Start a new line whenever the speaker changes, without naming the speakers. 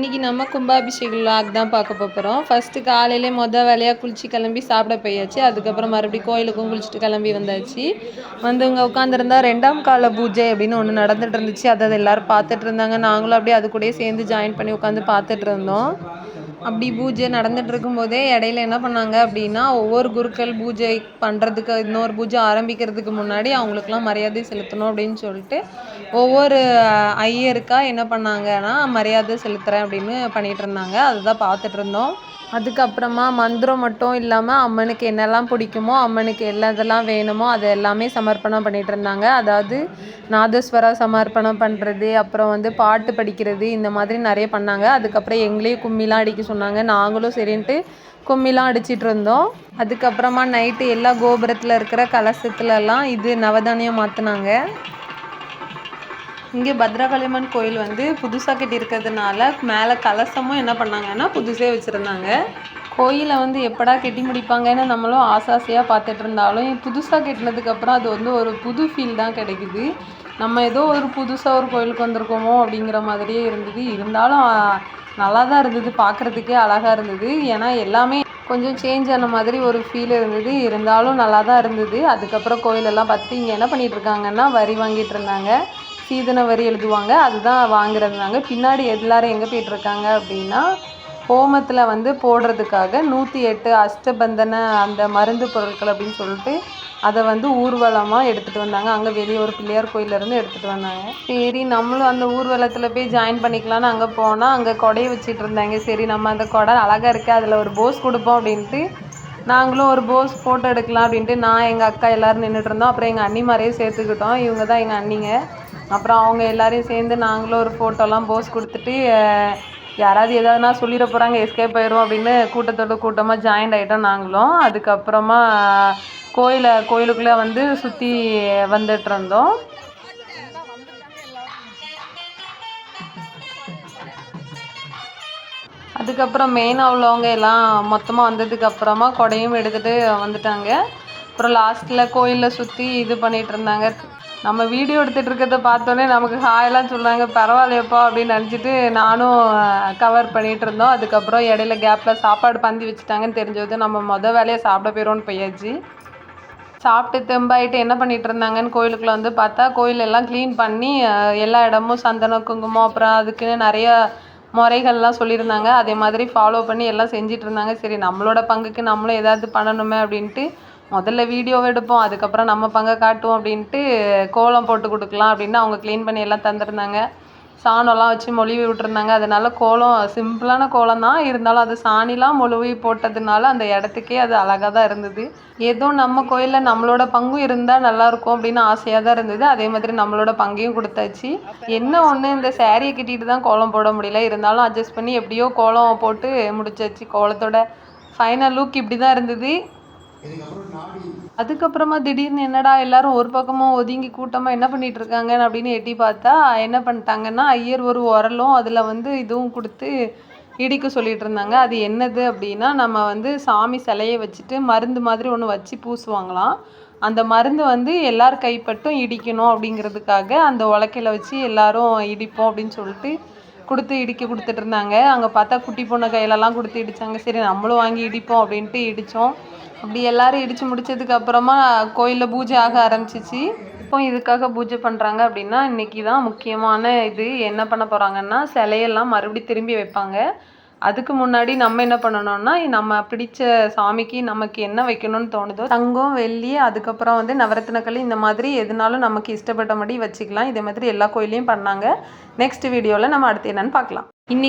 இன்றைக்கி நம்ம கும்பாபிஷேக விழாக் தான் பார்க்க போகிறோம் ஃபஸ்ட்டு காலையிலே மொதல் வேலையாக குளிச்சு கிளம்பி சாப்பிட போயாச்சு. அதுக்கப்புறம் மறுபடியும் கோயிலுக்கும் குளிச்சுட்டு கிளம்பி வந்தாச்சு. வந்தவங்க உட்காந்துருந்தா ரெண்டாம் கால பூஜை அப்படின்னு ஒன்று நடந்துட்டு இருந்துச்சு. அதை அதை எல்லோரும் பார்த்துட்டு இருந்தாங்க. நாங்களும் அப்படியே அது கூடயே சேர்ந்து ஜாயின் பண்ணி உட்காந்து பார்த்துட்டு இருந்தோம். அப்படி பூஜை நடந்துட்டு இருக்கும்போதே இடையில என்ன பண்ணாங்க அப்படின்னா ஒவ்வொரு குருக்கள் பூஜை பண்ணுறதுக்கு இன்னொரு பூஜை ஆரம்பிக்கிறதுக்கு முன்னாடி அவங்களுக்குலாம் மரியாதை செலுத்தணும் அப்படின்னு சொல்லிட்டு ஒவ்வொரு ஐயருக்கா என்ன பண்ணாங்கன்னா மரியாதை செலுத்துகிறேன் அப்படின்னு பண்ணிகிட்டு இருந்தாங்க. அதுதான் பார்த்துட்டு இருந்தோம். அதுக்கப்புறமா மந்திரம் மட்டும் இல்லாமல் அம்மனுக்கு என்னெல்லாம் பிடிக்குமோ அம்மனுக்கு எல்லா இதெல்லாம் வேணுமோ அது எல்லாமே சமர்ப்பணம் பண்ணிகிட்டு இருந்தாங்க. அதாவது நாதஸ்வரா சமர்ப்பணம் பண்ணுறது அப்புறம் வந்து பாட்டு படிக்கிறது இந்த மாதிரி நிறைய பண்ணாங்க. அதுக்கப்புறம் எங்களையும் கும்மிலாம் அடிக்க சொன்னாங்க. நாங்களும் சரின்ட்டு கும்மிலாம் அடிச்சிட்டு இருந்தோம். அதுக்கப்புறமா நைட்டு எல்லா கோபுரத்தில் இருக்கிற கலசத்துலலாம் இது நவதானியம் மாற்றினாங்க இங்கே பத்ரகாளியம்மன் கோயில் வந்து புதுசாக கட்டியிருக்கிறதுனால மேலே கலசமும் என்ன பண்ணாங்கன்னா புதுசே வச்சுருந்தாங்க. கோயிலை வந்து எப்படா கட்டி முடிப்பாங்கன்னு நம்மளும் ஆசை ஆசையாக பார்த்துட்டு இருந்தாலும் புதுசாக கட்டினதுக்கப்புறம் அது வந்து ஒரு புது ஃபீல் தான் கிடைக்குது. நம்ம ஏதோ ஒரு புதுசாக ஒரு கோயிலுக்கு வந்திருக்கோமோ அப்படிங்கிற மாதிரியே இருந்தது. இருந்தாலும் நல்லா தான் இருந்தது பார்க்குறதுக்கே அழகாக இருந்தது. ஏன்னா எல்லாமே கொஞ்சம் சேஞ்ச் ஆன மாதிரி ஒரு ஃபீல் இருந்தது. இருந்தாலும் நல்லா தான் இருந்தது. அதுக்கப்புறம் கோயிலெல்லாம் பார்த்துட்டு இங்கே என்ன பண்ணிகிட்ருக்காங்கன்னா வரி வாங்கிட்டு இருந்தாங்க. சீதன வரி எழுதுவாங்க அதுதான் வாங்குறதுனாங்க. பின்னாடி எல்லோரும் எங்கே போயிட்டுருக்காங்க அப்படின்னா ஹோமத்தில் வந்து போடுறதுக்காக நூற்றி எட்டு அஷ்டபந்தன அந்த மருந்து பொருட்கள் அப்படின்னு சொல்லிட்டு அதை வந்து ஊர்வலமாக எடுத்துகிட்டு வந்தாங்க. அங்கே வெளியே ஒரு பிள்ளையார் கோயிலேருந்து எடுத்துகிட்டு வந்தாங்க. சரி நம்மளும் அந்த ஊர்வலத்தில் போய் ஜாயின் பண்ணிக்கலான்னு அங்கே போனால் அங்கே கொடையை வச்சுட்டு இருந்தாங்க. சரி நம்ம அந்த கொடை அழகாக இருக்குது அதில் ஒரு போஸ் கொடுப்போம் அப்படின்ட்டு நாங்களும் ஒரு போஸ் ஃபோட்டோ எடுக்கலாம் அப்படின்ட்டு நான் எங்கள் அக்கா எல்லோரும் நின்றுட்டு இருந்தோம். அப்புறம் எங்கள் அண்ணி மாதிரியே சேர்த்துக்கிட்டோம். இவங்க தான் எங்கள் அண்ணிங்க. அப்புறம் அவங்க எல்லோரையும் சேர்ந்து நாங்களும் ஒரு ஃபோட்டோலாம் போஸ் கொடுத்துட்டு யாராவது எதாவதுனா சொல்லிட போகிறாங்க எஸ்கேப் ஆயிடும் அப்படின்னு கூட்டத்தோட கூட்டமாக ஜாயின்ட் ஆகிட்டோம் நாங்களும். அதுக்கப்புறமா கோயிலை கோயிலுக்குள்ளே வந்து சுற்றி வந்துட்டு இருந்தோம். அதுக்கப்புறம் மெயினாக உள்ளவங்க எல்லாம் மொத்தமாக வந்ததுக்கப்புறமா குடையும் கொடையும் எடுத்துகிட்டு வந்துட்டாங்க. அப்புறம் லாஸ்ட்டில் கோயிலில் சுற்றி இது பண்ணிகிட்டு இருந்தாங்க. நம்ம வீடியோ எடுத்துகிட்டு இருக்கிறத பார்த்தோன்னே நமக்கு ஹாயெல்லாம் சொன்னாங்க. பரவாயில்லையப்பா அப்படின்னு நினச்சிட்டு நானும் கவர் பண்ணிகிட்டு இருந்தோம். அதுக்கப்புறம் இடையில கேப்பில் சாப்பாடு பந்தி வச்சுட்டாங்கன்னு தெரிஞ்சது. நம்ம மொதல் வேலையை சாப்பிட போயிடும்னு போயாச்சு. சாப்பிட்டு தெம்பாயிட்டு என்ன பண்ணிகிட்டு இருந்தாங்கன்னு கோயிலுக்குள்ளே வந்து பார்த்தா கோயில் எல்லாம் க்ளீன் பண்ணி எல்லா இடமும் சந்தனம் குங்குமம் அப்புறம் அதுக்குன்னு நிறைய முறைகள்லாம் சொல்லியிருந்தாங்க. அதே மாதிரி ஃபாலோ பண்ணி எல்லாம் செஞ்சிட்டு இருந்தாங்க. சரி நம்மளோட பங்குக்கு நம்மளும் ஏதாவது பண்ணணுமே அப்படின்ட்டு முதல்ல வீடியோவை எடுப்போம் அதுக்கப்புறம் நம்ம பங்கை காட்டுவோம் அப்படின்ட்டு கோலம் போட்டு கொடுக்கலாம் அப்படின்னு அவங்க க்ளீன் பண்ணி எல்லாம் தந்துருந்தாங்க. சாணம்லாம் வச்சு மொழுவி விட்டுருந்தாங்க. அதனால கோலம் சிம்பிளான கோலம் தான். இருந்தாலும் அது சாணிலாம் மொழுவி போட்டதுனால அந்த இடத்துக்கே அது அழகாக தான் இருந்தது. ஏதோ நம்ம கோயிலில் நம்மளோட பங்கும் இருந்தால் நல்லாயிருக்கும் அப்படின்னு ஆசையாக தான் இருந்தது. அதே மாதிரி நம்மளோட பங்கையும் கொடுத்தாச்சு. என்ன ஒன்று இந்த சேரீயை கட்டிட்டு தான் கோலம் போட முடியல. இருந்தாலும் அட்ஜஸ்ட் பண்ணி எப்படியோ கோலம் போட்டு முடிச்சாச்சு. கோலத்தோட ஃபைனல் லுக் இப்படி தான் இருந்தது அதுக்கப்புறமா திடீர்னு என்னடா எல்லாரும் ஒரு பக்கமும் ஒதுங்கி கூட்டமாக என்ன பண்ணிட்டு இருக்காங்க அப்படின்னு எட்டி பார்த்தா என்ன பண்ணிட்டாங்கன்னா ஐயர் ஒரு உரலும் அதில் வந்து இதுவும் கொடுத்து இடிக்க சொல்லிட்டு இருந்தாங்க அது என்னது அப்படின்னா நம்ம வந்து சாமி சிலையை வச்சுட்டு மருந்து மாதிரி ஒன்று வச்சு பூசுவாங்களாம். அந்த மருந்து வந்து எல்லார் கைப்பட்டும் இடிக்கணும் அப்படிங்கிறதுக்காக அந்த உலக்கையில் வச்சு எல்லாரும் இடிப்போம் அப்படின்னு சொல்லிட்டு கொடுத்து இடிக்க கொடுத்துட்டு இருந்தாங்க அங்கே பார்த்தா குட்டி பொண்ணு கையிலலாம் கொடுத்து இடித்தாங்க சரி நம்மளும் வாங்கி இடிப்போம் அப்படின்ட்டு இடித்தோம் அப்படி எல்லோரும் இடித்து முடிச்சதுக்கு அப்புறமா கோயிலில் பூஜை ஆக ஆரம்பிச்சிச்சு. இப்போ இதுக்காக பூஜை பண்ணுறாங்க அப்படின்னா இன்றைக்கி தான் முக்கியமான இது என்ன பண்ண போகிறாங்கன்னா சிலையெல்லாம் மறுபடி திரும்பி வைப்பாங்க. அதுக்கு முன்னாடி நம்ம என்ன பண்ணணும்னா நம்ம பிடிச்ச சாமிக்கு நமக்கு என்ன வைக்கணும்னு தோணுதோ தங்கம் வெள்ளி அதுக்கப்புறம் வந்து நவரத்தினக்கல் இந்த மாதிரி எதுனாலும் நமக்கு இஷ்டப்பட்ட மாதிரி வச்சுக்கலாம். இதே மாதிரி எல்லா கோயிலையும் பண்ணாங்க. நெக்ஸ்ட் வீடியோவில் நம்ம அடுத்து என்னன்னு பார்க்கலாம். இன்றைக்கி